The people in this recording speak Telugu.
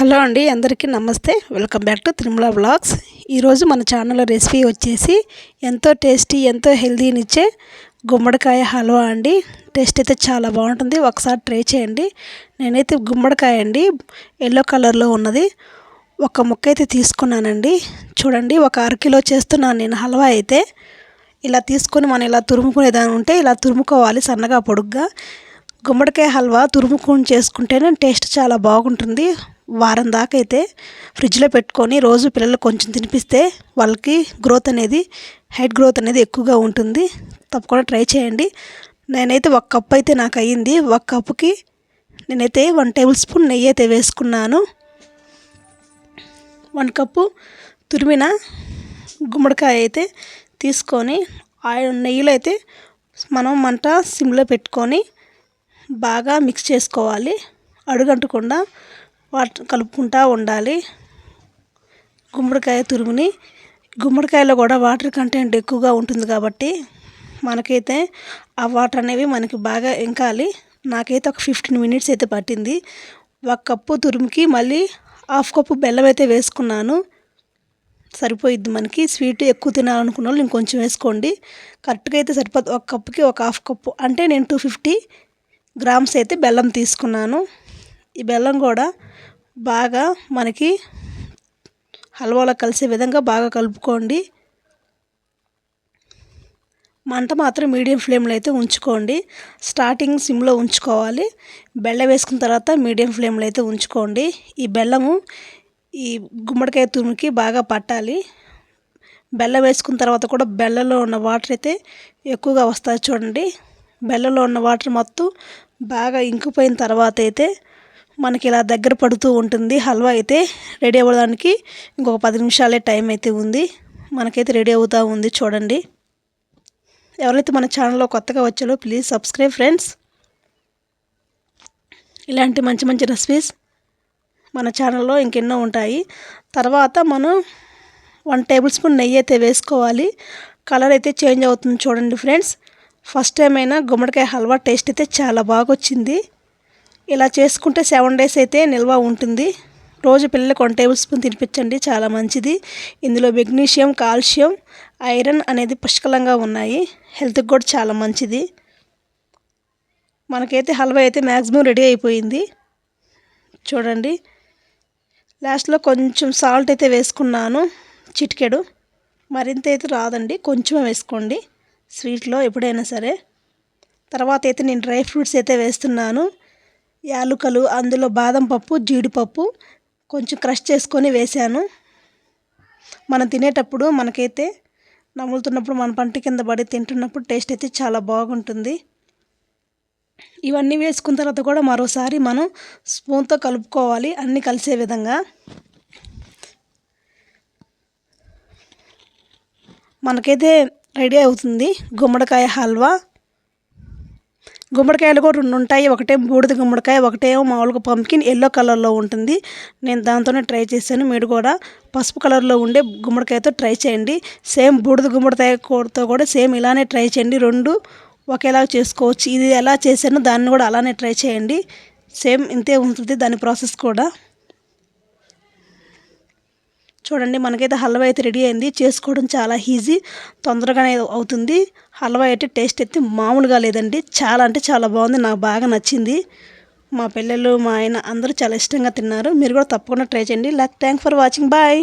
హలో అండి అందరికీ నమస్తే. Welcome back to Tirumala blogs ఈరోజు మన ఛానల్లో రెసిపీ వచ్చేసి ఎంతో టేస్టీ ఎంతో హెల్తీనిచ్చే గుమ్మడికాయ హల్వా అండి. టేస్ట్ అయితే చాలా బాగుంటుంది. ఒకసారి ట్రై చేయండి. నేనైతే గుమ్మడికాయ అండి ఎల్లో కలర్లో ఉన్నది. ఒక ముక్క అయితే తీసుకున్నానండి. చూడండి ఒక అరకిలో చేస్తున్నాను నేను హల్వా అయితే. ఇలా తీసుకొని మనం ఇలా తురుముకునేదాని ఉంటే ఇలా తురుముకోవాలి సన్నగా పొడుగ్గా. గుమ్మడికాయ హల్వా తురుముకొని చేసుకుంటేనే టేస్ట్ చాలా బాగుంటుంది. వారం దాకా అయితే ఫ్రిడ్జ్లో పెట్టుకొని రోజు పిల్లలు కొంచెం తినిపిస్తే వాళ్ళకి గ్రోత్ అనేది హైట్ గ్రోత్ అనేది ఎక్కువగా ఉంటుంది. తప్పకుండా ట్రై చేయండి. నేనైతే ఒక కప్ అయితే నాకు అయ్యింది. ఒక కప్కి నేనైతే వన్ టేబుల్ స్పూన్ నెయ్యి అయితే వేసుకున్నాను. వన్ కప్పు తురిమిన గుమ్మడికాయ అయితే తీసుకొని ఆయిల్ నెయ్యిలో అయితే మనం మంట సిమ్లో పెట్టుకొని బాగా మిక్స్ చేసుకోవాలి. అడుగంటకుండా వాటర్ కలుపుకుంటూ ఉండాలి. గుమ్మడికాయ తురుముని. గుమ్మడికాయలో కూడా వాటర్ కంటెంట్ ఎక్కువగా ఉంటుంది కాబట్టి మనకైతే ఆ వాటర్ అనేవి మనకి బాగా ఇంకాలి నాకైతే ఒక ఫిఫ్టీన్ మినిట్స్ అయితే పట్టింది. ఒక కప్పు తురుముకి మళ్ళీ హాఫ్ కప్పు బెల్లం అయితే వేసుకున్నాను. సరిపోయిద్ది మనకి. స్వీట్ ఎక్కువ తినాలనుకున్న వాళ్ళు ఇంకొంచెం వేసుకోండి. కరెక్ట్గా అయితే సరిపోతుంది ఒక కప్పుకి ఒక హాఫ్ కప్పు. అంటే నేను టూ ఫిఫ్టీ గ్రామ్స్ అయితే బెల్లం తీసుకున్నాను. ఈ బెల్లం కూడా బాగా మనకి హల్వాలో కలిసే విధంగా బాగా కలుపుకోండి. మంట మాత్రం మీడియం ఫ్లేమ్లో అయితే ఉంచుకోండి. స్టార్టింగ్ సిమ్లో ఉంచుకోవాలి. బెల్లం వేసుకున్న తర్వాత మీడియం ఫ్లేమ్లో అయితే ఉంచుకోండి. ఈ బెల్లము ఈ గుమ్మడికాయ తురుముకి బాగా పట్టాలి. బెల్లం వేసుకున్న తర్వాత కూడా బెల్లలో ఉన్న వాటర్ అయితే ఎక్కువగా వస్తుంది చూడండి. బెల్లలో ఉన్న వాటర్ మొత్తం బాగా ఇంకిపోయిన తర్వాత అయితే మనకి ఇలా దగ్గర పడుతూ ఉంటుంది. హల్వా అయితే రెడీ అవ్వడానికి ఇంకొక పది నిమిషాలే టైం అయితే ఉంది. మనకైతే రెడీ అవుతూ ఉంది చూడండి. ఎవరైతే మన ఛానల్లో కొత్తగా వచ్చారో ప్లీజ్ సబ్స్క్రైబ్ ఫ్రెండ్స్. ఇలాంటి మంచి మంచి రెసిపీస్ మన ఛానల్లో ఇంకెన్నో ఉంటాయి. తర్వాత మనం వన్ టేబుల్ స్పూన్ నెయ్యి అయితే వేసుకోవాలి. కలర్ అయితే చేంజ్ అవుతుంది చూడండి ఫ్రెండ్స్. ఫస్ట్ టైం అయినా గుమ్మడికాయ హల్వా టేస్ట్ అయితే చాలా బాగా వచ్చింది. ఇలా చేసుకుంటే సెవెన్ డేస్ అయితే నిల్వ ఉంటుంది. రోజు పిల్లలకు వన్ టేబుల్ స్పూన్ తినిపించండి చాలా మంచిది. ఇందులో మెగ్నీషియం కాల్షియం ఐరన్ అనేది పుష్కలంగా ఉన్నాయి. హెల్త్కి కూడా చాలా మంచిది. మనకైతే హల్వా అయితే మ్యాక్సిమం రెడీ అయిపోయింది. చూడండి. లాస్ట్లో కొంచెం సాల్ట్ అయితే వేసుకున్నాను చిటికెడు. మరింత అయితే రాదండి కొంచెం వేసుకోండి స్వీట్లో ఎప్పుడైనా సరే. తర్వాత అయితే నేను డ్రై ఫ్రూట్స్ అయితే వేస్తున్నాను. యాలుకలు అందులో బాదం పప్పు జీడిపప్పు కొంచెం క్రష్ చేసుకొని వేసాను మనం తినేటప్పుడు మనకైతే నములుతున్నప్పుడు మన పంట కింద పడి తింటున్నప్పుడు టేస్ట్ అయితే చాలా బాగుంటుంది. ఇవన్నీ వేసుకున్న తర్వాత కూడా మరోసారి మనం స్పూన్తో కలుపుకోవాలి అన్నీ కలిసే విధంగా. మనకైతే రెడీ అవుతుంది గుమ్మడికాయ హల్వా. గుమ్మడికాయలు కూడా రెండు ఉంటాయి. ఒకటే బూడిద గుమ్మడికాయ ఒకటేమో మామూలుగా పంపికిన్ ఎల్లో కలర్లో ఉంటుంది. నేను దాంతోనే ట్రై చేశాను. మీరు కూడా పసుపు కలర్లో ఉండే గుమ్మడికాయతో ట్రై చేయండి. సేమ్ బూడిద గుమ్మడికాయ కూరతో కూడా సేమ్ ఇలానే ట్రై చేయండి. రెండు ఒకేలా చేసుకోవచ్చు. ఇది ఎలా చేశానో దాన్ని కూడా అలానే ట్రై చేయండి. సేమ్ ఇంతే ఉంటుంది దాని ప్రాసెస్ కూడా. చూడండి మనకైతే హల్వా అయితే రెడీ అయింది. చేసుకోవడం చాలా ఈజీ తొందరగానే అవుతుంది. హల్వా అయితే టేస్ట్ అయితే మామూలుగా లేదండి. చాలా అంటే చాలా బాగుంది నాకు బాగా నచ్చింది. మా పిల్లలు మా ఆయన అందరూ చాలా ఇష్టంగా తిన్నారు. మీరు కూడా తప్పకుండా ట్రై చేయండి. Luck thank for watching. Bye.